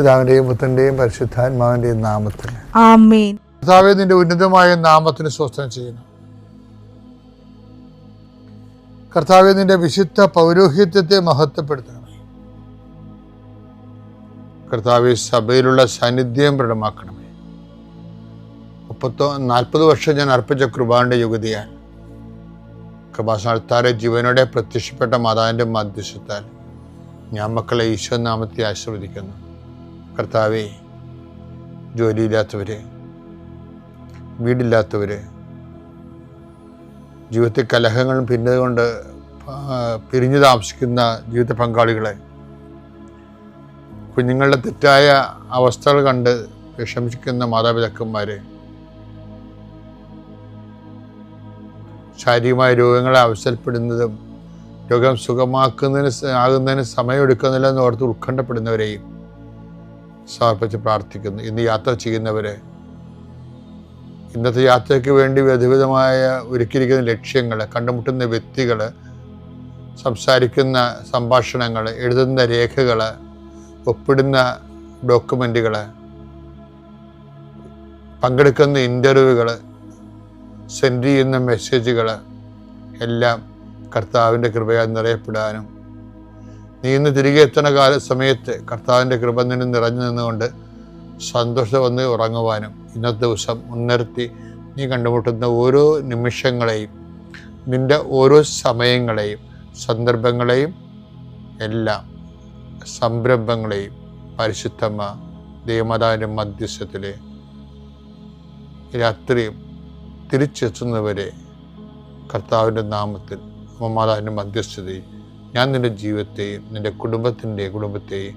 പിതാവിന്റെയും പുത്രന്റെയും പരിശുദ്ധാത്മാവിന്റെയും നാമത്തിൽ. കർത്താവെ നിന്റെ ഉന്നതമായ നാമത്തിന് സ്വസ്ഥം ചെയ്യുന്നു. കർത്താവെ നിന്റെ വിശുദ്ധ പൗരോഹിത്യത്തെ മഹത്വപ്പെടുത്തണം കർത്താവെ സഭയിലുള്ള സാന്നിധ്യം പ്രകടമാക്കണമേ. മുപ്പത്തോ നാൽപ്പത് വർഷം ഞാൻ അർപ്പിച്ച കൃപാന്റെ യുഗതിയാൽ കൃപാസ്ഥാനത്താറെ ജീവനോടെ പ്രത്യക്ഷപ്പെട്ട മാതാവിന്റെ മധ്യസ്ഥത്താൽ ഞാൻ മക്കളെ ഈശോ നാമത്തെ ആശീർവദിക്കുന്നു. കർത്താവെ ജോലിയില്ലാത്തവർ വീടില്ലാത്തവർ ജീവിതത്തിൽ കലഹങ്ങളും പിന്നതുകൊണ്ട് പിരിഞ്ഞു താമസിക്കുന്ന ജീവിത പങ്കാളികളെ കുഞ്ഞുങ്ങളുടെ തെറ്റായ അവസ്ഥകൾ കണ്ട് വിഷമിക്കുന്ന മാതാപിതാക്കന്മാരെ ശാരീരികമായ രോഗങ്ങളെ അവസരപ്പെടുന്നതും രോഗം സുഖമാക്കുന്നതിന് ആകുന്നതിന് സമയമെടുക്കുന്നില്ല എന്ന് ഓർത്ത് ഉത്കണ്ഠപ്പെടുന്നവരെയും സമർപ്പിച്ച് പ്രാർത്ഥിക്കുന്നു. ഇന്ന് യാത്ര ചെയ്യുന്നവരെ ഇന്നത്തെ യാത്രയ്ക്ക് വേണ്ടി വിധവിധമായ ഒരുക്കിയിരിക്കുന്ന ലക്ഷ്യങ്ങൾ കണ്ടുമുട്ടുന്ന വ്യക്തികൾ സംസാരിക്കുന്ന സംഭാഷണങ്ങൾ എഴുതുന്ന രേഖകൾ ഒപ്പിടുന്ന ഡോക്യുമെന്റുകൾ പങ്കെടുക്കുന്ന ഇന്റർവ്യൂകൾ സെൻഡ് ചെയ്യുന്ന മെസ്സേജുകൾ എല്ലാം കർത്താവിന്റെ കൃപയാൽ നിറയപ്പെടാനും നീ ഇന്ന് തിരികെ എത്തണ കാല സമയത്ത് കർത്താവിന്റെ കൃപ നിന്ന് നിറഞ്ഞു നിന്നുകൊണ്ട് സന്തോഷം വന്ന് ഉറങ്ങുവാനും ഇന്നത്തെ ദിവസം മുൻനിർത്തി നീ കണ്ടുമുട്ടുന്ന ഓരോ നിമിഷങ്ങളെയും നിന്റെ ഓരോ സമയങ്ങളെയും സന്ദർഭങ്ങളെയും എല്ലാം സംരംഭങ്ങളെയും പരിശുദ്ധമ്മ ദൈവമാതാവിന്റെ മധ്യസ്ഥത്തിലെ രാത്രിയും തിരിച്ചെത്തുന്നവരെ കർത്താവിന്റെ നാമത്തിൽ അമ്മമാതാവിന്റെ മധ്യസ്ഥതയും ഞാൻ നിന്റെ ജീവിതത്തെയും നിന്റെ കുടുംബത്തിന്റെ കുടുംബത്തെയും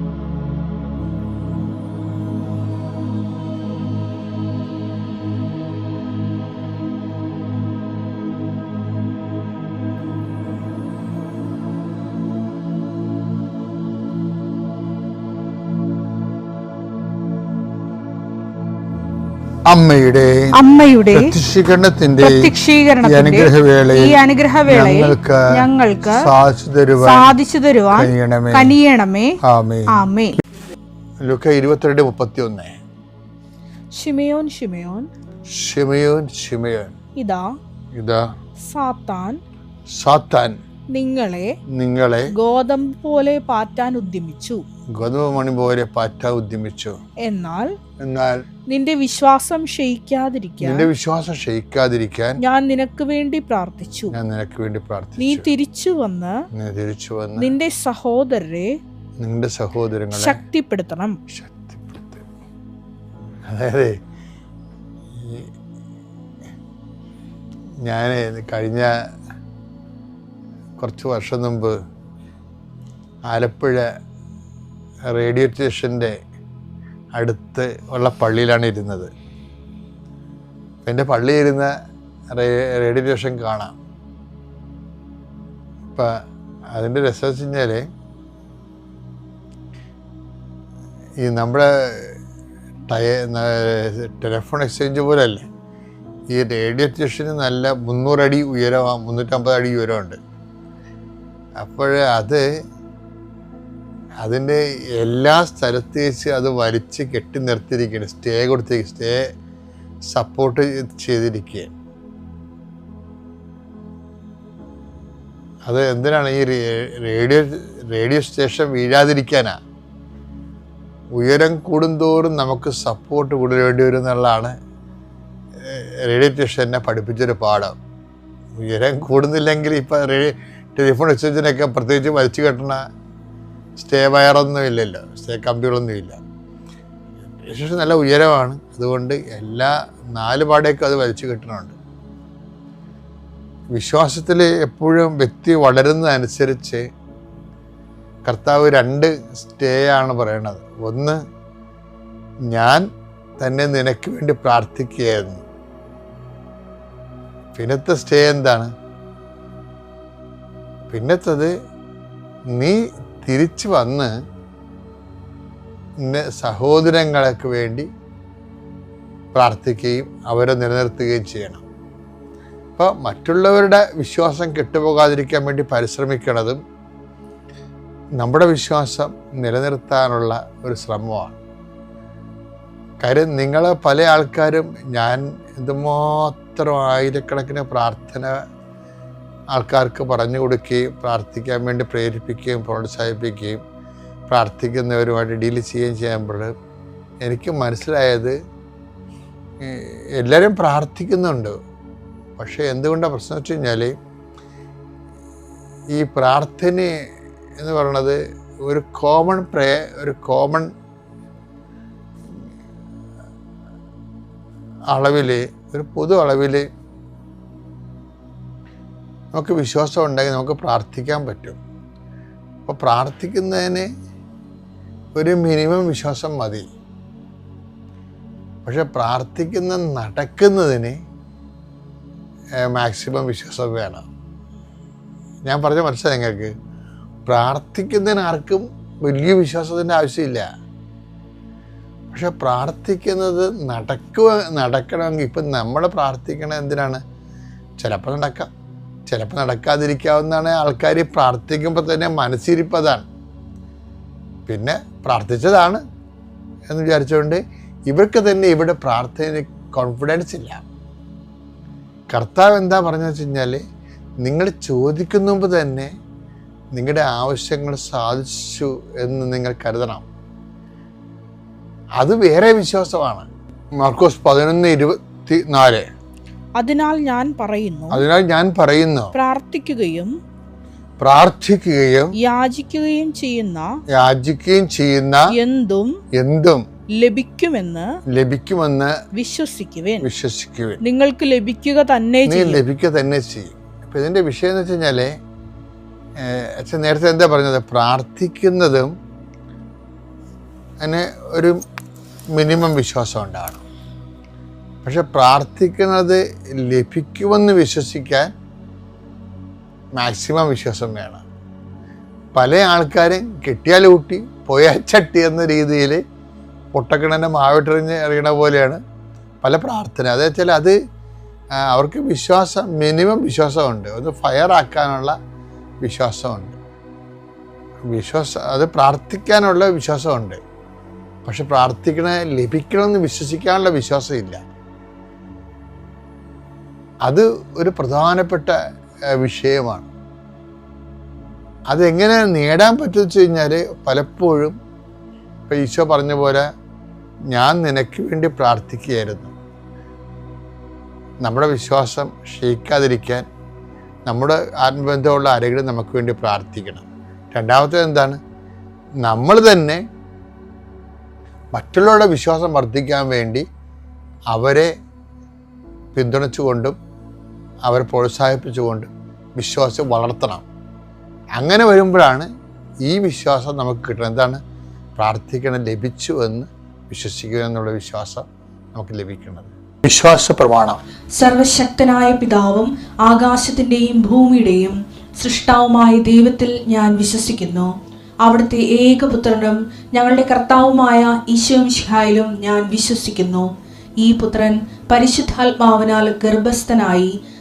അമ്മയുടെ അമ്മയുടെ പ്രത്യക്ഷീകരണത്തിന്റെ അനുഗ്രഹവേളയിൽ ഈ അനുഗ്രഹവേളയിൽ ഞങ്ങൾക്ക് ഞങ്ങൾക്ക് സാധിച്ചു തരുവാൻ സാധിച്ചു തരുവാൻ കനിയണമേ. കനിയണമേ ആമേ ആമേ ലുക്ക ഇരുപത്തിരണ്ട് മുപ്പത്തി ഒന്ന് ഷിമയോൻ ഷിമയോൻ ഷിമയോൻ ഷിമയോൻ ഇതാ ഇതാ സാത്താൻ സാത്താൻ നിങ്ങളെ നിങ്ങളെ ഗോതമ്പ് പോലെ പാറ്റാൻ ഉദ്യമിച്ചു. ഗോതമ്പ് മണി പോലെ പാറ്റാൻ ഉദ്യമിച്ചു. എന്നാൽ എന്നാൽ നിന്റെ വിശ്വാസം ക്ഷയിക്കാതിരിക്കാൻ നിന്റെ വിശ്വാസം ക്ഷയിക്കാതിരിക്കാൻ ഞാൻ നിനക്ക് വേണ്ടി പ്രാർത്ഥിച്ചു. ഞാൻ നിനക്ക് വേണ്ടി പ്രാർത്ഥിച്ചു. നീ തിരിച്ചു വന്ന് നീ തിരിച്ചു വന്ന് നിന്റെ സഹോദരരെ നിന്റെ സഹോദരങ്ങളെ ശക്തിപ്പെടുത്തണം. ശക്തിപ്പെടുത്തുക അതായത് ഞാൻ കഴിഞ്ഞ കുറച്ച് വർഷം മുമ്പ് ആലപ്പുഴ റേഡിയോ സ്റ്റേഷന്റെ അടുത്ത് ഉള്ള പള്ളിയിലാണ് ഇരുന്നത്. എന്റെ പള്ളിയിരുന്ന റേഡിയോ സ്റ്റേഷൻ കാണാം. അപ്പം അതിന്റെ രസം വെച്ച് കഴിഞ്ഞാൽ ഈ നമ്മുടെ ടയ ടെലിഫോൺ എക്സ്ചേഞ്ച് അല്ലേ ഈ റേഡിയോ സ്റ്റേഷന് നല്ല മുന്നൂറടി ഉയരമാണ് മുന്നൂറ്റമ്പത് അടി ഉയരമുണ്ട്. അപ്പോൾ അത് അതിന്റെ എല്ലാ സ്ഥലത്തേച്ച് അത് വലിച്ച് കെട്ടി നിർത്തിയിരിക്കുകയാണ്. സ്റ്റേ കൊടുത്തേക്ക് സ്റ്റേ സപ്പോർട്ട് ചെയ്തിരിക്കുക അത് എന്തിനാണ് ഈ റേഡിയോ റേഡിയോ സ്റ്റേഷൻ വീഴാതിരിക്കാനാ? ഉയരം കൂടുന്തോറും നമുക്ക് സപ്പോർട്ട് കൂടുതലേണ്ടി വരും എന്നുള്ളതാണ് റേഡിയോ സ്റ്റേഷൻ എന്നെ പഠിപ്പിച്ചൊരു പാഠം. ഉയരം കൂടുന്നില്ലെങ്കിൽ ഇപ്പം റേഡിയോ ടെലിഫോൺ എക്സ്ചേഞ്ചിനൊക്കെ പ്രത്യേകിച്ച് വലിച്ചു കെട്ടണ സ്റ്റേ വയറൊന്നും ഇല്ലല്ലോ. സ്റ്റേ കമ്പികളൊന്നും ഇല്ല. റേഡിയോ നല്ല ഉയരമാണ്. അതുകൊണ്ട് എല്ലാ നാല് പാടേക്കും അത് വലിച്ചു കിട്ടണമുണ്ട്. വിശ്വാസത്തിൽ എപ്പോഴും വ്യക്തി വളരുന്നതനുസരിച്ച് കർത്താവ് രണ്ട് സ്റ്റേ ആണ് പറയണത്. ഒന്ന് ഞാൻ തന്നെ നിനക്ക് വേണ്ടി പ്രാർത്ഥിക്കുകയായിരുന്നു. പിന്നത്തെ സ്റ്റേ എന്താണ്? പിന്നത്തത് നീ തിരിച്ചു വന്ന് സഹോദരങ്ങൾക്ക് വേണ്ടി പ്രാർത്ഥിക്കുകയും അവരെ നിലനിർത്തുകയും ചെയ്യണം. അപ്പോൾ മറ്റുള്ളവരുടെ വിശ്വാസം കെട്ടുപോകാതിരിക്കാൻ വേണ്ടി പരിശ്രമിക്കുന്നതും നമ്മുടെ വിശ്വാസം നിലനിർത്താനുള്ള ഒരു ശ്രമമാണ്. കാര്യം നിങ്ങൾ പല ആൾക്കാരും ഞാൻ എന്തുമാത്രം ആയിരക്കണക്കിന് പ്രാർത്ഥന ആൾക്കാർക്ക് പറഞ്ഞു കൊടുക്കുകയും പ്രാർത്ഥിക്കാൻ വേണ്ടി പ്രേരിപ്പിക്കുകയും പ്രോത്സാഹിപ്പിക്കുകയും പ്രാർത്ഥിക്കുന്നവരുമായിട്ട് ഡീൽ ചെയ്യുകയും ചെയ്യുമ്പോൾ എനിക്ക് മനസ്സിലായത് എല്ലാവരും പ്രാർത്ഥിക്കുന്നുണ്ട്. പക്ഷേ എന്തുകൊണ്ടാണ് പ്രശ്നം വെച്ച് കഴിഞ്ഞാൽ ഈ പ്രാർത്ഥന എന്ന് പറയുന്നത് ഒരു കോമൺ പ്രേ ഒരു കോമൺ അളവിൽ ഒരു പൊതു അളവിൽ നമുക്ക് വിശ്വാസം ഉണ്ടെങ്കിൽ നമുക്ക് പ്രാർത്ഥിക്കാൻ പറ്റും. അപ്പോൾ പ്രാർത്ഥിക്കുന്നതിന് ഒരു മിനിമം വിശ്വാസം മതി. പക്ഷെ പ്രാർത്ഥിക്കുന്ന നടക്കുന്നതിന് മാക്സിമം വിശ്വാസം വേണം. ഞാൻ പറഞ്ഞ മനസ്സിലായി നിങ്ങൾക്ക്? പ്രാർത്ഥിക്കുന്നതിന് ആർക്കും വലിയ വിശ്വാസത്തിന്റെ ആവശ്യമില്ല. പക്ഷെ പ്രാർത്ഥിക്കുന്നത് നടക്കുക നടക്കണമെങ്കിൽ ഇപ്പം നമ്മൾ പ്രാർത്ഥിക്കണത് എന്തിനാണ്? ചിലപ്പോൾ നടക്കാം. ചിലപ്പോൾ നടക്കാതിരിക്കാവുന്നതാണ്. ആൾക്കാർ പ്രാർത്ഥിക്കുമ്പോൾ തന്നെ മനസ്സിരിപ്പതാണ്. പിന്നെ പ്രാർത്ഥിച്ചതാണ് എന്ന് വിചാരിച്ചുകൊണ്ട് ഇവർക്ക് തന്നെ ഇവിടെ പ്രാർത്ഥന കോൺഫിഡൻസ് ഇല്ല. കർത്താവ് എന്താ പറഞ്ഞു വെച്ച് കഴിഞ്ഞാൽ നിങ്ങൾ ചോദിക്കുന്ന മുമ്പ് തന്നെ നിങ്ങളുടെ ആവശ്യങ്ങൾ സാധിച്ചു എന്ന് നിങ്ങൾ കരുതണം. അത് വേറെ വിശ്വാസമാണ്. മാർക്കോസ് പതിനൊന്ന് ഇരുപത്തി നാല് അതിനാൽ ഞാൻ പറയുന്നു അതിനാൽ ഞാൻ പറയുന്നു പ്രാർത്ഥിക്കുകയും പ്രാർത്ഥിക്കുകയും യാചിക്കുകയും ചെയ്യുന്ന യാചിക്കുകയും ചെയ്യുന്ന എന്തും എന്തും ലഭിക്കുമെന്ന് ലഭിക്കുമെന്ന് വിശ്വസിക്കുവേൻ. വിശ്വസിക്കുവേൻ. നിങ്ങൾക്ക് ലഭിക്കുക തന്നെ ലഭിക്കുക തന്നെ ചെയ്യും. അപ്പം ഇതിന്റെ വിഷയം എന്ന് വെച്ച് കഴിഞ്ഞാൽ അച്ഛൻ നേരത്തെ എന്താ പറഞ്ഞത്? പ്രാർത്ഥിക്കുന്നതും അതിന് ഒരു മിനിമം വിശ്വാസം ഉണ്ടാകണം. പക്ഷെ പ്രാർത്ഥിക്കുന്നത് ലഭിക്കുമെന്ന് വിശ്വസിക്കാൻ മാക്സിമം വിശ്വാസം വേണം. പല ആൾക്കാരും കിട്ടിയാൽ ഊട്ടി പോയാൽ ചട്ടി എന്ന രീതിയിൽ പൊട്ടക്കിണന്റെ മാവിട്ടെറിഞ്ഞ് എറിയണ പോലെയാണ് പല പ്രാർത്ഥന. അത് വെച്ചാൽ അത് അവർക്ക് വിശ്വാസം മിനിമം വിശ്വാസമുണ്ട്. ഒന്ന് ഫയർ ആക്കാനുള്ള വിശ്വാസമുണ്ട്. വിശ്വാസ അത് പ്രാർത്ഥിക്കാനുള്ള വിശ്വാസമുണ്ട്. പക്ഷെ പ്രാർത്ഥിക്കണ ലഭിക്കണമെന്ന് വിശ്വസിക്കാനുള്ള വിശ്വാസം ഇല്ല അത് ഒരു പ്രധാനപ്പെട്ട വിഷയമാണ്. അതെങ്ങനെ നേടാൻ പറ്റുമെന്ന് വെച്ച് കഴിഞ്ഞാൽ പലപ്പോഴും ഇപ്പം ഈശോ പറഞ്ഞ പോലെ ഞാൻ നിനക്ക് വേണ്ടി പ്രാർത്ഥിക്കുകയായിരുന്നു. നമ്മുടെ വിശ്വാസം ക്ഷയിക്കാതിരിക്കാൻ നമ്മുടെ ആത്മബന്ധമുള്ള ആരെങ്കിലും നമുക്ക് വേണ്ടി പ്രാർത്ഥിക്കണം. രണ്ടാമത്തേത് എന്താണ്? നമ്മൾ തന്നെ മറ്റുള്ളവരുടെ വിശ്വാസം വർദ്ധിക്കാൻ വേണ്ടി അവരെ പിന്തുണച്ചുകൊണ്ടും അവരെ പ്രോത്സാഹിപ്പിച്ചുകൊണ്ട് വിശ്വാസം വളർത്തണം. അങ്ങനെ വരുമ്പോഴാണ് ഈ വിശ്വാസം നമുക്ക് കിട്ടുന്നത് എന്താണ്? പ്രാർത്ഥിക്കണം ലഭിച്ചു എന്ന് വിശ്വസിക്കുക എന്നുള്ള വിശ്വാസം നമുക്ക് ലഭിക്കുന്നത് വിശ്വാസ പ്രമാണം. സർവശക്തനായ പിതാവും ആകാശത്തിന്റെയും ഭൂമിയുടെയും സൃഷ്ടാവുമായ ദൈവത്തിൽ ഞാൻ വിശ്വസിക്കുന്നു. അവിടുത്തെ ഏകപുത്രനും ഞങ്ങളുടെ കർത്താവുമായ ഈശോമിഷിഹായിലും ഞാൻ വിശ്വസിക്കുന്നു. ഈ പുത്രൻ പരിശുദ്ധാത്മാവിനാൽ ഗർഭസ്ഥനായി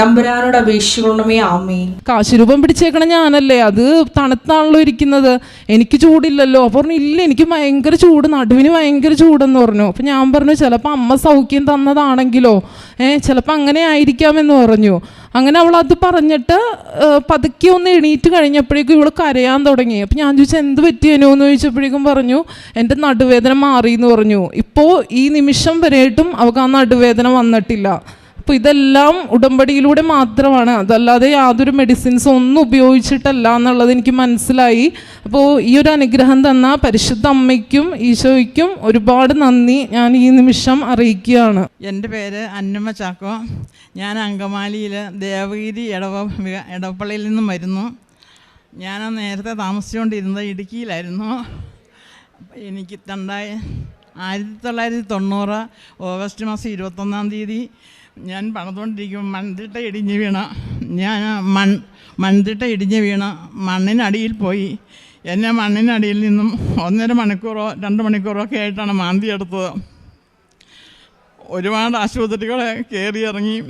തമ്പുരാനോട് അപേക്ഷിക്കണമേ ആമേൻ. കാശുരൂപം പിടിച്ചേക്കണ ഞാനല്ലേ അത് തണുത്താണല്ലോ ഇരിക്കുന്നത്. എനിക്ക് ചൂടില്ലല്ലോ. അപ്പോൾ പറഞ്ഞു ഇല്ല എനിക്ക് ഭയങ്കര ചൂട് നടുവിന് ഭയങ്കര ചൂടെന്ന് പറഞ്ഞു. അപ്പം ഞാൻ പറഞ്ഞു ചിലപ്പോൾ അമ്മ സൗഖ്യം തന്നതാണെങ്കിലോ ഏഹ് ചിലപ്പോൾ അങ്ങനെ ആയിരിക്കാമെന്ന് പറഞ്ഞു. അങ്ങനെ അവൾ അത് പറഞ്ഞിട്ട് പതുക്കെ ഒന്ന് എണീറ്റ് കഴിഞ്ഞപ്പോഴേക്കും ഇവൾ കരയാൻ തുടങ്ങി. അപ്പം ഞാൻ ചോദിച്ചു എന്ത് പറ്റിയനോ എന്ന് ചോദിച്ചപ്പോഴേക്കും പറഞ്ഞു എന്റെ നടുവേദന മാറി എന്ന് പറഞ്ഞു. ഇപ്പോൾ ഈ നിമിഷം വരെയായിട്ടും അവൾക്ക് ആ നടുവേദന വന്നിട്ടില്ല. അപ്പോൾ ഇതെല്ലാം ഉടമ്പടിയിലൂടെ മാത്രമാണ്. അതല്ലാതെ യാതൊരു മെഡിസിൻസ് ഒന്നും ഉപയോഗിച്ചിട്ടല്ല എന്നുള്ളത് എനിക്ക് മനസ്സിലായി. അപ്പോൾ ഈ ഒരു അനുഗ്രഹം തന്ന പരിശുദ്ധ അമ്മയ്ക്കും ഈശോയ്ക്കും ഒരുപാട് നന്ദി ഞാൻ ഈ നിമിഷം അറിയിക്കുകയാണ്. എന്റെ പേര് അന്നമ്മ ചാക്കോ. ഞാൻ അങ്കമാലിയിൽ ദേവഗിരി ഇടവ ഇടപ്പള്ളിയിൽ നിന്നും വരുന്നു. ഞാൻ നേരത്തെ താമസിച്ചുകൊണ്ടിരുന്നത് ഇടുക്കിയിലായിരുന്നു. എനിക്ക് രണ്ടായി ആയിരത്തി തൊള്ളായിരത്തി തൊണ്ണൂറ് ഓഗസ്റ്റ് മാസം ഇരുപത്തൊന്നാം തീയതി ഞാൻ പണിതുകൊണ്ടിരിക്കും മൺതിട്ട ഇടിഞ്ഞ് വീണ. ഞാൻ മൺ മൺതിട്ട ഇടിഞ്ഞ് വീണ. മണ്ണിനടിയിൽ പോയി. എന്നെ മണ്ണിനടിയിൽ നിന്നും ഒന്നര മണിക്കൂറോ രണ്ട് മണിക്കൂറോ ഒക്കെ ആയിട്ടാണ് മാന്തി എടുത്തത്. ഒരുപാട് ആശുപത്രികളെ കയറി ഇറങ്ങി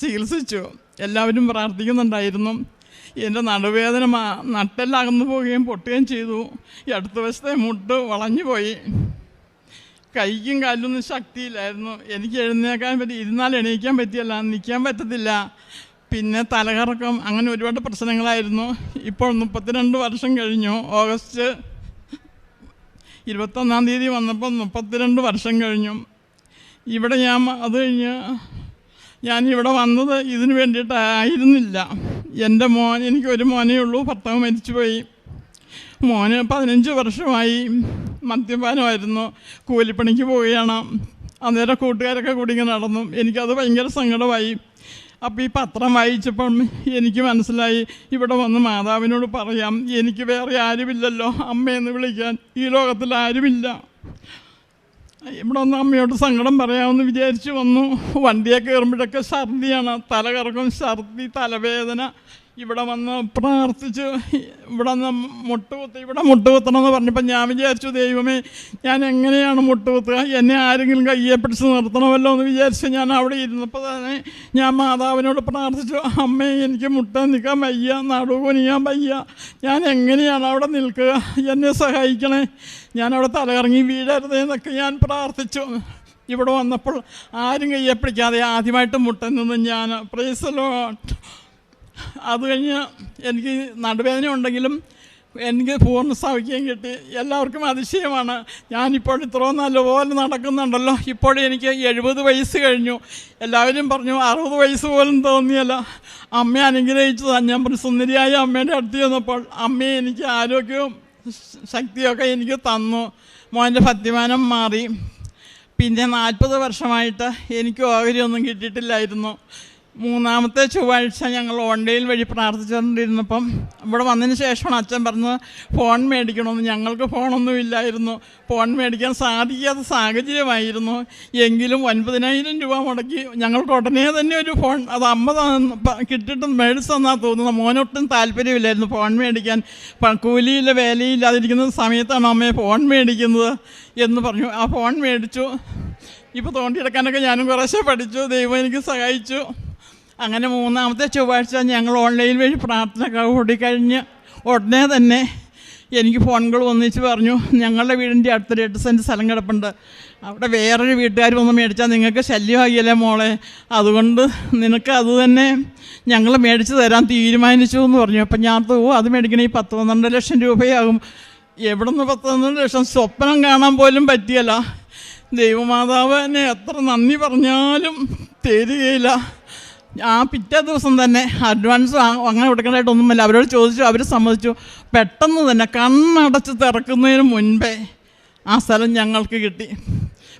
ചികിത്സിച്ചു. എല്ലാവരും പ്രാർത്ഥിക്കുന്നുണ്ടായിരുന്നു. എന്റെ നടുവേദന നട്ടെല്ലാം അകന്നു പോവുകയും പൊട്ടുകയും ചെയ്തു. ഈ അടുത്ത വശത്തെ മുട്ട് വളഞ്ഞു പോയി കൈക്കും കാലിലൊന്നും ശക്തിയില്ലായിരുന്നു. എനിക്ക് എഴുന്നേക്കാൻ പറ്റി ഇരുന്നാൽ എണീക്കാൻ പറ്റിയല്ല നിൽക്കാൻ പറ്റത്തില്ല. പിന്നെ തലകറക്കം അങ്ങനെ ഒരുപാട് പ്രശ്നങ്ങളായിരുന്നു. ഇപ്പോൾ മുപ്പത്തിരണ്ട് വർഷം കഴിഞ്ഞു. ഓഗസ്റ്റ് ഇരുപത്തൊന്നാം തീയതി വന്നപ്പോൾ മുപ്പത്തിരണ്ട് വർഷം കഴിഞ്ഞു. ഇവിടെ ഞാൻ അത് കഴിഞ്ഞ് ഞാൻ ഇവിടെ വന്നത് ഇതിന് വേണ്ടിയിട്ടായിരുന്നില്ല എന്റെ മോൻ എനിക്ക് ഒരു മോനേ ഉള്ളൂ. ഭർത്താവ് മരിച്ചുപോയി. മോന് പതിനഞ്ച് വർഷമായി. മദ്യപാനമായിരുന്നു. കൂലിപ്പണിക്ക് പോവുകയാണ്. അന്നേരം കൂട്ടുകാരൊക്കെ കൂടി ഇങ്ങനെ നടന്നു. എനിക്കത് ഭയങ്കര സങ്കടമായി. അപ്പോൾ ഈ പത്രം വായിച്ചപ്പം എനിക്ക് മനസ്സിലായി. ഇവിടെ വന്ന് മാതാവിനോട് പറയാം എനിക്ക് വേറെ ആരുമില്ലല്ലോ. അമ്മയെന്ന് വിളിക്കാൻ ഈ ലോകത്തിൽ ആരുമില്ല. ഇവിടെ ഒന്ന് അമ്മയോട് സങ്കടം പറയാമെന്ന് വിചാരിച്ച് വന്നു. വണ്ടിയെ കയറുമ്പോഴൊക്കെ ഛർദിയാണ്. തല കറക്കും ഛർദി തലവേദന. ഇവിടെ വന്ന് പ്രാർത്ഥിച്ച് ഇവിടെ നിന്ന് മുട്ടുകുത്ത് ഇവിടെ മുട്ടുകുത്തണം എന്ന് പറഞ്ഞപ്പോൾ ഞാൻ വിചാരിച്ചു ദൈവമേ ഞാൻ എങ്ങനെയാണ് മുട്ടുകുത്തുക? എന്നെ ആരെങ്കിലും കയ്യെ പിടിച്ച് നിർത്തണമല്ലോ എന്ന് വിചാരിച്ച് ഞാൻ അവിടെ ഇരുന്നപ്പോൾ തന്നെ ഞാൻ മാതാവിനോട് പ്രാർത്ഥിച്ചു അമ്മേ എനിക്ക് മുട്ട നിൽക്കാൻ വയ്യ നടുവനിയാൻ വയ്യ. ഞാൻ എങ്ങനെയാണ് അവിടെ നിൽക്കുക? എന്നെ സഹായിക്കണേ. ഞാനവിടെ തലകറങ്ങി വീഴരുതേ എന്നൊക്കെ ഞാൻ പ്രാർത്ഥിച്ചു. ഇവിടെ വന്നപ്പോൾ ആരും കയ്യെ പിടിക്കാതെ ആദ്യമായിട്ട് മുട്ട നിന്ന് ഞാൻ പ്രൈസലോ അത് കഴിഞ്ഞ് എനിക്ക് നടുവേദന ഉണ്ടെങ്കിലും എനിക്ക് പൂർണ സൗഖ്യം കിട്ടി. എല്ലാവർക്കും അതിശയമാണ്. ഞാനിപ്പോൾ ഇത്രയും നല്ലപോലെ നടക്കുന്നുണ്ടല്ലോ. ഇപ്പോൾ എനിക്ക് എഴുപത് വയസ്സ് കഴിഞ്ഞു. എല്ലാവരും പറഞ്ഞു അറുപത് വയസ്സ് പോലും തോന്നിയല്ല. അമ്മ അനുഗ്രഹിച്ചതാണ് ഞാൻ സുന്ദരിയായ അമ്മയുടെ അടുത്ത് ചെന്നപ്പോൾ അമ്മയെ എനിക്ക് ആരോഗ്യവും ശക്തിയൊക്കെ എനിക്ക് തന്നു. മോന്റെ ഭക്തിമാനം മാറി. പിന്നെ നാൽപ്പത് വർഷമായിട്ട് എനിക്ക് ഓഹരിയൊന്നും കിട്ടിയിട്ടില്ലായിരുന്നു. മൂന്നാമത്തെ ചൊവ്വാഴ്ച ഞങ്ങൾ ഓൺലൈൻ വഴി പ്രാർത്ഥിച്ചുകൊണ്ടിരുന്നപ്പം ഇവിടെ വന്നതിന് ശേഷമാണ് അച്ഛൻ പറഞ്ഞത് ഫോൺ മേടിക്കണമെന്ന്. ഞങ്ങൾക്ക് ഫോണൊന്നും ഇല്ലായിരുന്നു ഫോൺ മേടിക്കാൻ സാധിക്കാത്ത സാഹചര്യമായിരുന്നു. എങ്കിലും ഒൻപതിനായിരം രൂപ മുടക്കി ഞങ്ങൾക്ക് ഉടനെ തന്നെ ഒരു ഫോൺ അത് അമ്മ കിട്ടിട്ട് മേടിച്ചു തന്നാൽ തോന്നുന്നത് മോനൊട്ടും താല്പര്യമില്ലായിരുന്നു ഫോൺ മേടിക്കാൻ. കൂലിയിലെ വേലയില്ലാതിരിക്കുന്ന സമയത്താണ് അമ്മയെ ഫോൺ മേടിക്കുന്നത് എന്ന് പറഞ്ഞു. ആ ഫോൺ മേടിച്ചു. ഇപ്പോൾ തോണ്ടിയെടുക്കാനൊക്കെ ഞാനും കുറേശ്ശെ പഠിച്ചു. ദൈവം എനിക്ക് സഹായിച്ചു. അങ്ങനെ മൂന്നാമത്തെ ചൊവ്വാഴ്ച ഞങ്ങൾ ഓൺലൈൻ വഴി പ്രാർത്ഥന കൂടിക്കഴിഞ്ഞ് ഉടനെ തന്നെ എനിക്ക് ഫോണുകൾ ഒന്നിച്ച് പറഞ്ഞു ഞങ്ങളുടെ വീടിന്റെ അടുത്തൊരു എട്ട് സെന്റ് സ്ഥലം കിടപ്പുണ്ട്. അവിടെ വേറൊരു വീട്ടുകാർ വന്ന് മേടിച്ചാൽ നിങ്ങൾക്ക് ശല്യമാകിയല്ലേ മോളെ? അതുകൊണ്ട് നിനക്ക് അത് തന്നെ ഞങ്ങൾ മേടിച്ച് തരാൻ തീരുമാനിച്ചു എന്ന് പറഞ്ഞു. അപ്പം ഞാൻ ഓ അത് ഈ പത്ത് പന്ത്രണ്ട് ലക്ഷം രൂപയാകും. എവിടെ നിന്ന് പത്ത് പന്ത്രണ്ട് ലക്ഷം? സ്വപ്നം കാണാൻ പോലും പറ്റിയല്ല. ദൈവമാതാവ് എന്നെ എത്ര നന്ദി പറഞ്ഞാലും തരികയില്ല. ആ പിറ്റേ ദിവസം തന്നെ അഡ്വാൻസ് അങ്ങനെ കൊടുക്കേണ്ടതായിട്ടൊന്നുമില്ല. അവരോട് ചോദിച്ചു അവർ സമ്മതിച്ചു. പെട്ടെന്ന് തന്നെ കണ്ണടച്ച് തിറക്കുന്നതിന് മുൻപേ ആ സ്ഥലം ഞങ്ങൾക്ക് കിട്ടി.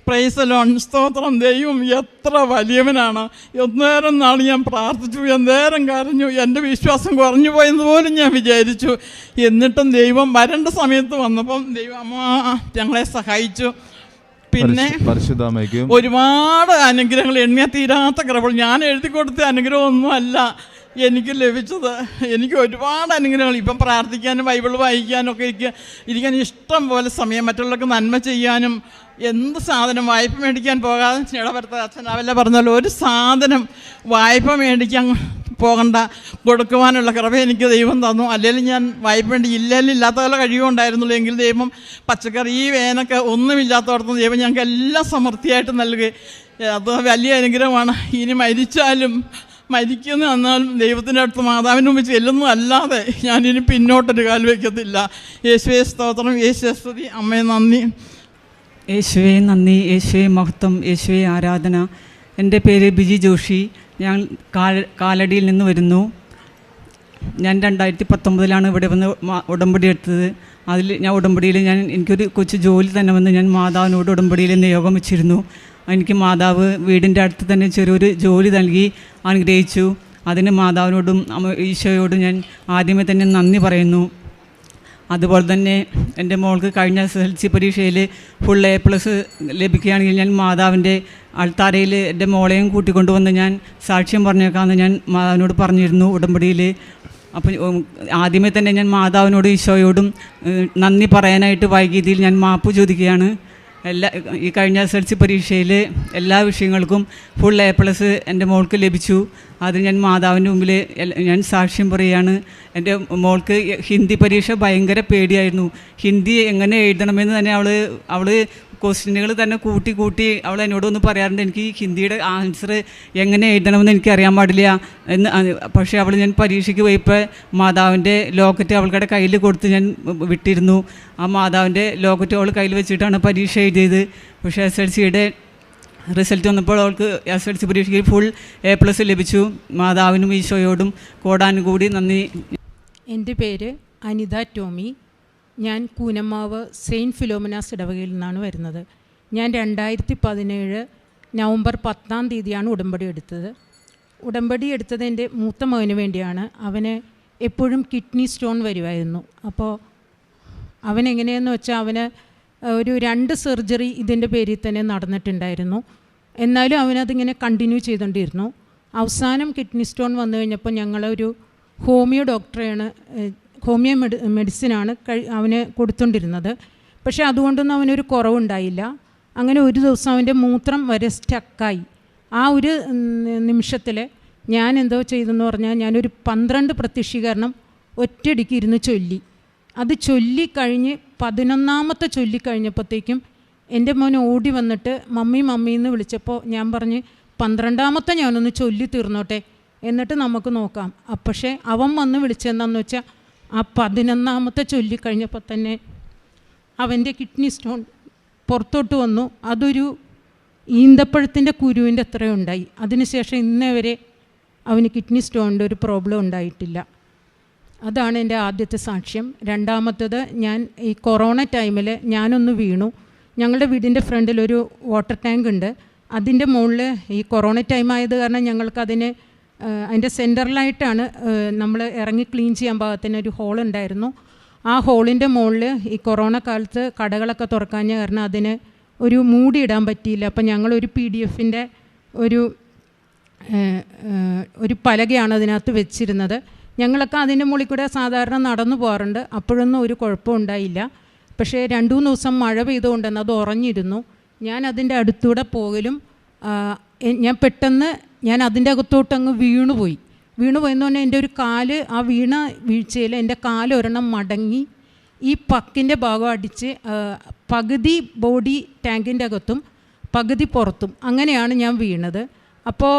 പ്രൈസ് ലോൺ സ്തോത്രം. ദൈവം എത്ര വലിയവനാണ്. എന്നേരം നാൾ ഞാൻ പ്രാർത്ഥിച്ചു. എന്തേരം കരഞ്ഞു. എന്റെ വിശ്വാസം കുറഞ്ഞു പോയെന്ന് പോലും ഞാൻ വിചാരിച്ചു. എന്നിട്ടും ദൈവം വരേണ്ട സമയത്ത് വന്നപ്പം ദൈവം അമ്മ ഞങ്ങളെ സഹായിച്ചു. പിന്നെ പരിശു- ഒരുപാട് അനുഗ്രഹങ്ങൾ എണ്ണിയ തീരാത്ത കൃപകൾ ഞാൻ എഴുതി കൊടുത്ത അനുഗ്രഹമൊന്നും അല്ല എനിക്ക് ലഭിച്ചത്. എനിക്ക് ഒരുപാട് അനുഗ്രഹങ്ങൾ. ഇപ്പം പ്രാർത്ഥിക്കാനും ബൈബിൾ വായിക്കാനും ഒക്കെ എനിക്ക് ഇരിക്കാൻ ഇഷ്ടം പോലെ സമയം മറ്റുള്ളവർക്ക് നന്മ ചെയ്യാനും എന്ത് സാധനം വായ്പ മേടിക്കാൻ പോകാതെ ചേട്ടാ അച്ഛൻ. അവല്ല പറഞ്ഞല്ലോ ഒരു സാധനം വായ്പ മേടിക്കാൻ പോകണ്ട കൊടുക്കുവാനുള്ള കൃപ എനിക്ക് ദൈവം തന്നു. അല്ലെങ്കിൽ ഞാൻ വായ്പ വേണ്ടി ഇല്ലെങ്കിൽ ഇല്ലാത്ത പല കഴിവുണ്ടായിരുന്നുള്ളൂ. എങ്കിൽ ദൈവം പച്ചക്കറി ഈ വേനൊക്കെ ഒന്നുമില്ലാത്തവർത്തും ദൈവം ഞങ്ങൾക്ക് എല്ലാം സമൃദ്ധിയായിട്ട് നൽകി. അത് വലിയ അനുഗ്രഹമാണ്. ഇനി മരിച്ചാലും മരിക്കുന്ന എന്നാലും ദൈവത്തിന്റെ അടുത്ത് മാതാവിന്റെ മുമ്പ് ചെല്ലുന്നു അല്ലാതെ ഞാനിനി പിന്നോട്ടൊരു കാൽ വയ്ക്കത്തില്ല. യേശുവേ സ്തോത്രം. യേശു സ്തുതി. അമ്മയെ നന്ദി. യേശുവേ നന്ദി. യേശുവേ മഹത്വം. യേശുവേ ആരാധന. എന്റെ പേര് ബിജി ജോഷി. ഞാൻ കാലടിയിൽ നിന്ന് വരുന്നു. ഞാൻ രണ്ടായിരത്തി പത്തൊമ്പതിലാണ് ഇവിടെ വന്ന് ഉടമ്പടി എടുത്തത്. അതിൽ ഞാൻ ഉടമ്പടിയിൽ ഞാൻ എനിക്കൊരു കൊച്ചു ജോലി തന്നെ വന്ന് ഞാൻ മാതാവിനോട് ഉടമ്പടിയിൽ നിയോഗം വെച്ചിരുന്നു. എനിക്ക് മാതാവ് വീടിന്റെ അടുത്ത് തന്നെ ചെറിയൊരു ജോലി നൽകി അനുഗ്രഹിച്ചു. അതിന് മാതാവിനോടും ഈശോയോടും ഞാൻ ആദ്യമേ തന്നെ നന്ദി പറയുന്നു. അതുപോലെ തന്നെ എന്റെ മോൾക്ക് കഴിഞ്ഞ എസ് എൽ സി പരീക്ഷയിൽ ഫുൾ എ പ്ലസ് ലഭിക്കുകയാണെങ്കിൽ ഞാൻ മാതാവിന്റെ അൾത്താരയിൽ എന്റെ മോളെയും കൂട്ടിക്കൊണ്ടുവന്ന് ഞാൻ സാക്ഷ്യം പറഞ്ഞേക്കാമെന്ന് ഞാൻ മാതാവിനോട് പറഞ്ഞിരുന്നു ഉടമ്പടിയിൽ. അപ്പം ആദ്യമേ തന്നെ ഞാൻ മാതാവിനോട് ഈശോയോടും നന്ദി പറയാനായിട്ട് വൈകിയതിൽ ഞാൻ മാപ്പ് ചോദിക്കുകയാണ്. എല്ലാ ഈ കഴിഞ്ഞ എസ് എൽ സി പരീക്ഷയിൽ എല്ലാ വിഷയങ്ങൾക്കും ഫുൾ എ പ്ലസ് എന്റെ മോൾക്ക് ലഭിച്ചു. അത് ഞാൻ മാതാവിന്റെ മുമ്പിൽ ഞാൻ സാക്ഷ്യം പറയുകയാണ്. എന്റെ മോൾക്ക് ഹിന്ദി പരീക്ഷ ഭയങ്കര പേടിയായിരുന്നു. ഹിന്ദി എങ്ങനെ എഴുതണമെന്ന് തന്നെ അവൾ അവൾ ക്വസ്റ്റ്യനുകൾ തന്നെ കൂട്ടി കൂട്ടി അവൾ എന്നോടൊന്ന് പറയാറുണ്ട് എനിക്ക് ഈ ഹിന്ദിയുടെ ആൻസർ എങ്ങനെ എഴുതണമെന്ന് എനിക്ക് അറിയാൻ പാടില്ല. എന്ന് പക്ഷേ അവൾ ഞാൻ പരീക്ഷയ്ക്ക് പോയപ്പോൾ മാതാവിന്റെ ലോക്കറ്റ് അവൾക്കടെ കയ്യിൽ കൊടുത്ത് ഞാൻ വിട്ടിരുന്നു. ആ മാതാവിന്റെ ലോക്കറ്റ് അവൾ കയ്യിൽ വെച്ചിട്ടാണ് പരീക്ഷ എഴുതിയത്. പക്ഷേ എസ് എൽ സിയുടെ റിസൾട്ട് വന്നപ്പോൾ അവൾക്ക് എസ് എൽ സി പരീക്ഷയ്ക്ക് ഫുൾ എ പ്ലസ് ലഭിച്ചു. മാതാവിനും ഈശോയോടും കോടാനുകൂടി നന്ദി. എന്റെ പേര് അനിത ടോമി. ഞാൻ കൂനമ്മാവ് സെയിന്റ് ഫിലോമിനാസ് ഇടവകയിൽ നിന്നാണ് വരുന്നത്. ഞാൻ രണ്ടായിരത്തി പതിനേഴ് നവംബർ പത്താം തീയതിയാണ് ഉടമ്പടി എടുത്തത്. ഉടമ്പടി എടുത്തത് എന്റെ മൂത്ത മകന് വേണ്ടിയാണ്. അവന് എപ്പോഴും കിഡ്നി സ്റ്റോൺ വരുമായിരുന്നു. അപ്പോൾ അവൻ എങ്ങനെയെന്ന് വെച്ചാൽ അവന് ഒരു രണ്ട് സർജറി ഇതിന്റെ പേരിൽ തന്നെ നടന്നിട്ടുണ്ടായിരുന്നു. എന്നാലും അവനതിങ്ങനെ കണ്ടിന്യൂ ചെയ്തുകൊണ്ടിരുന്നു. അവസാനം കിഡ്നി സ്റ്റോൺ വന്നു കഴിഞ്ഞപ്പോൾ ഞങ്ങളൊരു ഹോമിയോ ഡോക്ടറെയാണ് ഹോമിയോ മെഡി മെഡിസിനാണ് കഴി അവന് കൊടുത്തുകൊണ്ടിരുന്നത് പക്ഷേ അതുകൊണ്ടൊന്നും അവനൊരു കുറവുണ്ടായില്ല. അങ്ങനെ ഒരു ദിവസം അവന്റെ മൂത്രം വരെ സ്റ്റക്കായി. ആ ഒരു നിമിഷത്തിൽ ഞാൻ എന്തോ ചെയ്തെന്ന് പറഞ്ഞാൽ ഞാനൊരു പന്ത്രണ്ട് പ്രത്യക്ഷീകരണം ഒറ്റയടിക്ക് ഇരുന്ന് ചൊല്ലി. അത് ചൊല്ലിക്കഴിഞ്ഞ് പതിനൊന്നാമത്തെ ചൊല്ലിക്കഴിഞ്ഞപ്പോഴത്തേക്കും എന്റെ മോൻ ഓടി വന്നിട്ട് മമ്മി മമ്മി എന്ന് വിളിച്ചപ്പോൾ ഞാൻ പറഞ്ഞ് പന്ത്രണ്ടാമത്തെ ഞാനൊന്ന് ചൊല്ലി തീർന്നോട്ടെ. എന്നിട്ട് നമുക്ക് നോക്കാം. പക്ഷേ അവൻ വന്ന് വിളിച്ചെന്താന്ന് വെച്ചാൽ ആ പതിനൊന്നാമത്തെ ചൊല്ലിക്കഴിഞ്ഞപ്പോൾ തന്നെ അവന്റെ കിഡ്നി സ്റ്റോൺ പുറത്തോട്ട് വന്നു. അതൊരു ഈന്തപ്പഴത്തിന്റെ കുരുവിന്റെ അത്രയും ഉണ്ടായി. അതിനുശേഷം ഇന്നേ വരെ അവന് കിഡ്നി സ്റ്റോണിന്റെ ഒരു പ്രോബ്ലം ഉണ്ടായിട്ടില്ല. അതാണ് എന്റെ ആദ്യത്തെ സാക്ഷ്യം. രണ്ടാമത്തത് ഞാൻ ഈ കൊറോണ ടൈമിൽ ഞാനൊന്ന് വീണു. ഞങ്ങളുടെ വീടിന്റെ ഫ്രണ്ടിൽ ഒരു വാട്ടർ ടാങ്ക് ഉണ്ട്. അതിന്റെ മുകളിൽ ഈ കൊറോണ ടൈം ആയത് കാരണം ഞങ്ങൾക്കതിന് ഏഹ്, അതിന്റെ സെന്ററിലായിട്ടാണ് നമ്മൾ ഇറങ്ങി ക്ലീൻ ചെയ്യാൻ പാകത്തിന് ഒരു ഹോൾ ഉണ്ടായിരുന്നു ആ ഹോളിന്റെ മുകളിൽ ഈ കൊറോണ കാലത്ത് കടകളൊക്കെ തുറക്കാഞ്ഞ കാരണം അതിന് ഒരു മൂടി ഇടാൻ പറ്റിയില്ല. അപ്പം ഞങ്ങളൊരു പി ഡി എഫിന്റെ ഒരു ഒരു പലകയാണ് അതിനകത്ത് വെച്ചിരുന്നത്. ഞങ്ങളൊക്കെ അതിന്റെ മുകളിൽ കൂടെ സാധാരണ നടന്നു പോകാറുണ്ട്. അപ്പോഴൊന്നും ഒരു കുഴപ്പം ഉണ്ടായില്ല. പക്ഷേ രണ്ടു മൂന്ന് ദിവസം മഴ പെയ്തുകൊണ്ടെന്ന് അത് ഉറഞ്ഞിരുന്നു. ഞാൻ അതിന്റെ അടുത്തൂടെ പോകലും ഞാൻ പെട്ടെന്ന് ഞാൻ അതിന്റെ അകത്തോട്ട് അങ്ങ് വീണുപോയി വീണുപോയെന്ന് പറഞ്ഞാൽ എന്റെ ഒരു കാൽ ആ വീണ വീഴ്ചയിൽ എന്റെ കാലൊരെണ്ണം മടങ്ങി ഈ പക്കിന്റെ ഭാഗം അടിച്ച് പകുതി ബോഡി ടാങ്കിന്റെ അകത്തും പകുതി പുറത്തും അങ്ങനെയാണ് ഞാൻ വീണത്. അപ്പോൾ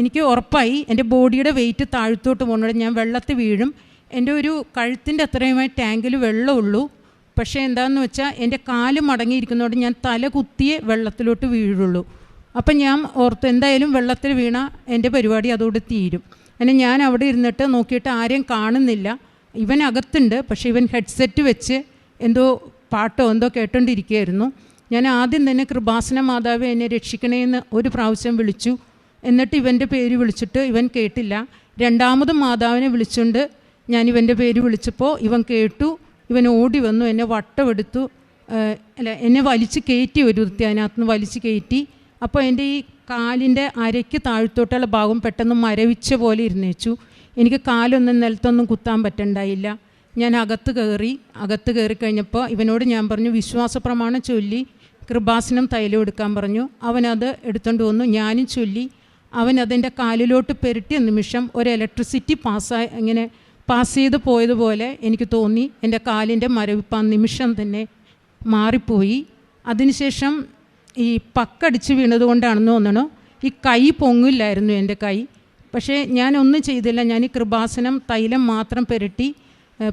എനിക്ക് ഉറപ്പായി എന്റെ ബോഡിയുടെ വെയിറ്റ് താഴ്ത്തോട്ട് പോകുന്നത് ഞാൻ വെള്ളത്തിൽ വീഴും. എന്റെ ഒരു കഴുത്തിന്റെ അത്രയുമായി ടാങ്കിൽ വെള്ളമുള്ളൂ പക്ഷേ എന്താണെന്ന് വെച്ചാൽ എന്റെ കാൽ മടങ്ങിയിരിക്കുന്നതുകൊണ്ട് ഞാൻ തല കുത്തിയേ വെള്ളത്തിലോട്ട് വീഴുള്ളൂ. അപ്പം ഞാൻ ഓർത്ത് എന്തായാലും വെള്ളത്തിൽ വീണ എന്റെ പരിപാടി അതോടെ തീരും. അങ്ങനെ ഞാൻ അവിടെ ഇരുന്നിട്ട് നോക്കിയിട്ട് ആരെയും കാണുന്നില്ല. ഇവൻ അകത്തുണ്ട് പക്ഷേ ഇവൻ ഹെഡ്സെറ്റ് വെച്ച് എന്തോ പാട്ടോ എന്തോ കേട്ടോണ്ടിരിക്കുകയായിരുന്നു. ഞാൻ ആദ്യം തന്നെ കൃപാസന മാതാവ് എന്നെ രക്ഷിക്കണേന്ന് ഒരു പ്രാവശ്യം വിളിച്ചു. എന്നിട്ട് ഇവന്റെ പേര് വിളിച്ചിട്ട് ഇവൻ കേട്ടില്ല. രണ്ടാമതും മാതാവിനെ വിളിച്ചുകൊണ്ട് ഞാൻ ഇവന്റെ പേര് വിളിച്ചപ്പോൾ ഇവൻ കേട്ടു. ഇവൻ ഓടി വന്നു എന്നെ വട്ടമെടുത്തു. അല്ല എന്നെ വലിച്ചു കയറ്റി ഒരു വൃത്തി അതിനകത്തുനിന്ന് വലിച്ചു കയറ്റി. അപ്പോൾ എന്റെ ഈ കാലിന്റെ അരയ്ക്ക് താഴ്ത്തോട്ടുള്ള ഭാഗം പെട്ടെന്ന് മരവിച്ച പോലെ ഇരുന്നേച്ചു. എനിക്ക് കാലൊന്നും നിലത്തൊന്നും കുത്താൻ പറ്റണ്ടായില്ല. ഞാൻ അകത്ത് കയറി അകത്ത് കയറി കഴിഞ്ഞപ്പോൾ ഇവനോട് ഞാൻ പറഞ്ഞു വിശ്വാസ പ്രമാണം ചൊല്ലി കൃപാസനം തൈലം എടുക്കാൻ പറഞ്ഞു. അവനത് എടുത്തുകൊണ്ട് വന്നു. ഞാനും ചൊല്ലി. അവൻ അതിന്റെ കാലിലോട്ട് പെരട്ടിയ നിമിഷം ഒരു ഇലക്ട്രിസിറ്റി പാസ്സായി ഇങ്ങനെ പാസ് ചെയ്ത് പോയതുപോലെ എനിക്ക് തോന്നി. എന്റെ കാലിന്റെ മരവിപ്പ് ആ നിമിഷം തന്നെ മാറിപ്പോയി. അതിനുശേഷം ഈ പക്കടിച്ച് വീണത് കൊണ്ടാണെന്ന് തോന്നണു. ഈ കൈ പൊങ്ങില്ലായിരുന്നു എന്റെ കൈ. പക്ഷേ ഞാനൊന്നും ചെയ്തില്ല. ഞാൻ ഈ കൃപാസനം തൈലം മാത്രം പുരട്ടി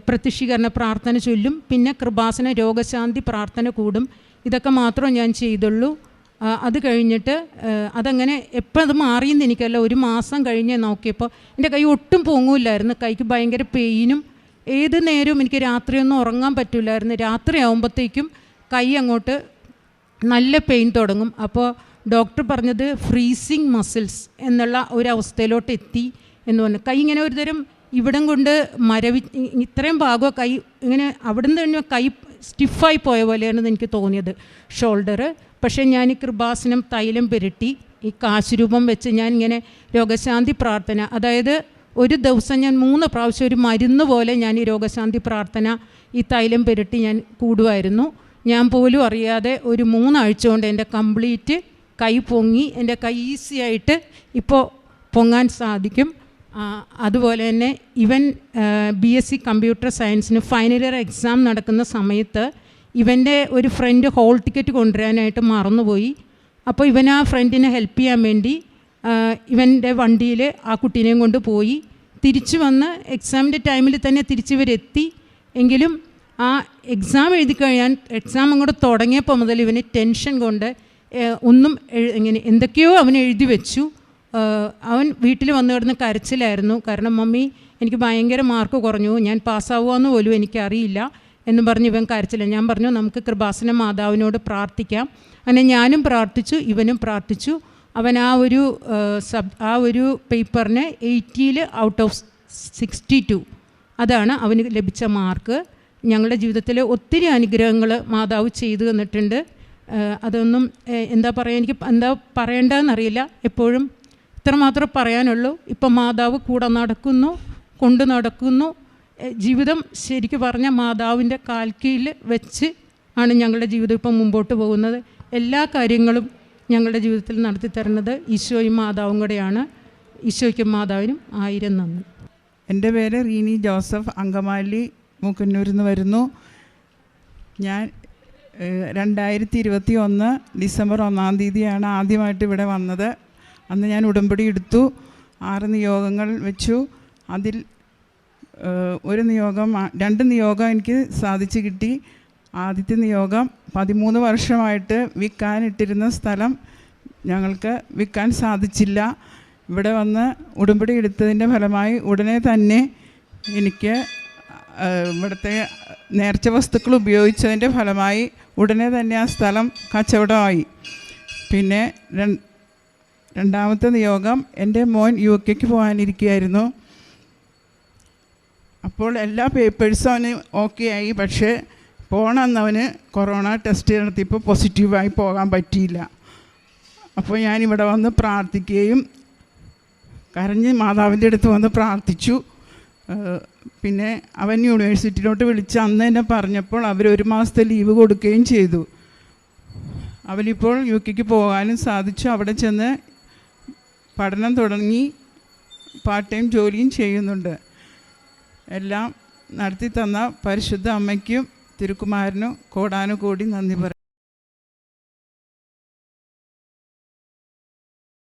പ്രത്യക്ഷീകരണ പ്രാർത്ഥന ചൊല്ലും. പിന്നെ കൃപാസന രോഗശാന്തി പ്രാർത്ഥന കൂടും. ഇതൊക്കെ മാത്രം ഞാൻ ചെയ്തുള്ളൂ. അത് കഴിഞ്ഞിട്ട് അതങ്ങനെ എപ്പോൾ അത് മാറിയെന്ന് എനിക്കല്ല ഒരു മാസം കഴിഞ്ഞ് നോക്കിയപ്പോൾ എന്റെ കൈ ഒട്ടും പൊങ്ങൂല്ലായിരുന്നു. കൈക്ക് ഭയങ്കര പെയിനും. ഏത് നേരവും എനിക്ക് രാത്രിയൊന്നും ഉറങ്ങാൻ പറ്റില്ലായിരുന്നു. രാത്രി ആകുമ്പോഴത്തേക്കും കൈ അങ്ങോട്ട് നല്ല പെയിൻ തുടങ്ങും. അപ്പോൾ ഡോക്ടർ പറഞ്ഞത് ഫ്രീസിങ് മസിൽസ് എന്നുള്ള ഒരു അവസ്ഥയിലോട്ട് എത്തി എന്ന് പറഞ്ഞു. കൈ ഇങ്ങനെ ഒരുതരം ഇവിടം കൊണ്ട് മരവി ഇത്രയും ഭാഗം കൈ ഇങ്ങനെ അവിടെ നിന്ന് തന്നെ കൈ സ്റ്റിഫായി പോയ പോലെയാണ് എനിക്ക് തോന്നിയത്. ഷോൾഡർ പക്ഷേ ഞാൻ ഈ കൃപാസനം തൈലം പുരട്ടി ഈ കാശുരൂപം വെച്ച് ഞാൻ ഇങ്ങനെ രോഗശാന്തി പ്രാർത്ഥന അതായത് ഒരു ദിവസം ഞാൻ മൂന്ന് പ്രാവശ്യം ഒരു മരുന്ന് പോലെ ഞാൻ ഈ രോഗശാന്തി പ്രാർത്ഥന ഈ തൈലം പുരട്ടി ഞാൻ കൂടുമായിരുന്നു ഞാൻ പോലും അറിയാതെ ഒരു മൂന്നാഴ്ച കൊണ്ട് എന്റെ കംപ്ലീറ്റ് കൈ പൊങ്ങി എന്റെ കൈ ഈസി ആയിട്ട് ഇപ്പോൾ പൊങ്ങാൻ സാധിക്കും. അതുപോലെ തന്നെ ഇവൻ ബി എസ് സി കമ്പ്യൂട്ടർ സയൻസിന് ഫൈനൽ ഇയർ എക്സാം നടക്കുന്ന സമയത്ത് ഇവന്റെ ഒരു ഫ്രണ്ട് ഹോൾ ടിക്കറ്റ് കൊണ്ടുവരാനായിട്ട് മറന്നുപോയി. അപ്പോൾ ഇവൻ ആ ഫ്രണ്ടിനെ ഹെൽപ്പ് ചെയ്യാൻ വേണ്ടി ഇവന്റെ വണ്ടിയിൽ ആ കുട്ടീനെയും കൊണ്ട് പോയി. തിരിച്ചു വന്ന് എക്സാമിന്റെ ടൈമിൽ തന്നെ തിരിച്ചു ഇവരെത്തി. എങ്കിലും ആ എക്സാം എഴുതി കഴിയാൻ എക്സാം അങ്ങോട്ട് തുടങ്ങിയപ്പോൾ മുതൽ ഇവന് ടെൻഷൻ കൊണ്ട് ഒന്നും ഇങ്ങനെ എന്തൊക്കെയോ അവൻ എഴുതി വെച്ചു. അവൻ വീട്ടിൽ വന്നു കിടന്ന് കരച്ചിലായിരുന്നു. കാരണം മമ്മി എനിക്ക് ഭയങ്കര മാർക്ക് കുറഞ്ഞു. ഞാൻ പാസ്സാവുമെന്ന് പോലും എനിക്കറിയില്ല. എന്ന് പറഞ്ഞ് ഇവൻ കരച്ചില്ല ഞാൻ പറഞ്ഞു നമുക്ക് കൃപാസന മാതാവിനോട് പ്രാർത്ഥിക്കാം. അങ്ങനെ ഞാനും പ്രാർത്ഥിച്ചു ഇവനും പ്രാർത്ഥിച്ചു. അവൻ ആ ഒരു സബ് ആ ഒരു പേപ്പറിന് എയ്റ്റിയിൽ ഔട്ട് ഓഫ് സിക്സ്റ്റി ടു. അതാണ് അവന് ലഭിച്ച മാർക്ക് ഞങ്ങളുടെ ജീവിതത്തിൽ ഒത്തിരി അനുഗ്രഹങ്ങൾ മാതാവ് ചെയ്തു തന്നിട്ടുണ്ട്. അതൊന്നും എന്താ പറയുക എനിക്ക് എന്താ പറയേണ്ടതെന്നറിയില്ല. എപ്പോഴും ഇത്രമാത്രം പറയാനുള്ളൂ. ഇപ്പം മാതാവ് കൂടെ നടക്കുന്നു കൊണ്ടു നടക്കുന്നു. ജീവിതം ശരിക്കും പറഞ്ഞാൽ മാതാവിന്റെ കാൽക്കീഴിൽ വെച്ച് ആണ് ഞങ്ങളുടെ ജീവിതം ഇപ്പം മുമ്പോട്ട് പോകുന്നത്. എല്ലാ കാര്യങ്ങളും ഞങ്ങളുടെ ജീവിതത്തിൽ നടത്തി തരുന്നത് ഈശോയും മാതാവും കൂടെയാണ്. ഈശോയ്ക്കും മാതാവിനും ആയിരം നന്ദി. എന്റെ പേര് റീനി ജോസഫ് അങ്കമാലി മൂക്കന്നൂരിൽ നിന്ന് വരുന്നു. ഞാൻ രണ്ടായിരത്തി ഇരുപത്തി ഒന്ന് ഡിസംബർ ഒന്നാം തീയതിയാണ് ആദ്യമായിട്ട് ഇവിടെ വന്നത്. അന്ന് ഞാൻ ഉടമ്പടി എടുത്തു. ആറ് നിയോഗങ്ങൾ വെച്ചു. അതിൽ ഒരു നിയോഗം രണ്ട് നിയോഗം എനിക്ക് സാധിച്ചു കിട്ടി. ആദ്യത്തെ നിയോഗം പതിമൂന്ന് വർഷമായിട്ട് വിൽക്കാനിട്ടിരുന്ന സ്ഥലം ഞങ്ങൾക്ക് വിൽക്കാൻ സാധിച്ചില്ല. ഇവിടെ വന്ന് ഉടമ്പടി എടുത്തതിന്റെ ഫലമായി ഉടനെ തന്നെ എനിക്ക് ഇവിടുത്തെ നേർച്ച വസ്തുക്കൾ ഉപയോഗിച്ചതിന്റെ ഫലമായി ഉടനെ തന്നെ ആ സ്ഥലം കച്ചവടമായി. പിന്നെ രണ്ടാമത്തെ നിയോഗം എന്റെ മോൻ യു കെക്ക് പോകാനിരിക്കുകയായിരുന്നു അപ്പോൾ എല്ലാ പേപ്പേഴ്സും അവന് ഓക്കെ ആയി പക്ഷേ പോകണമെന്ന് അവന് കൊറോണ ടെസ്റ്റ് നടത്തിയപ്പോൾ പോസിറ്റീവായി പോകാൻ പറ്റിയില്ല. അപ്പോൾ ഞാനിവിടെ വന്ന് പ്രാർത്ഥിക്കുകയും കരഞ്ഞ് മാതാവിന്റെ അടുത്ത് വന്ന് പ്രാർത്ഥിച്ചു. പിന്നെ അവൻ യൂണിവേഴ്സിറ്റിയിലോട്ട് വിളിച്ച് അന്ന് തന്നെ പറഞ്ഞപ്പോൾ അവർ ഒരു മാസത്തെ ലീവ് കൊടുക്കുകയും ചെയ്തു. അവനിപ്പോൾ യു കെക്ക് പോകാനും സാധിച്ചു. അവിടെ ചെന്ന് പഠനം തുടങ്ങി പാർട്ട് ടൈം ജോലിയും ചെയ്യുന്നുണ്ട്. എല്ലാം നടത്തി തന്ന പരിശുദ്ധ അമ്മയ്ക്കും തിരുക്കുമാരനും കോടാനുകൂടി നന്ദി പറയും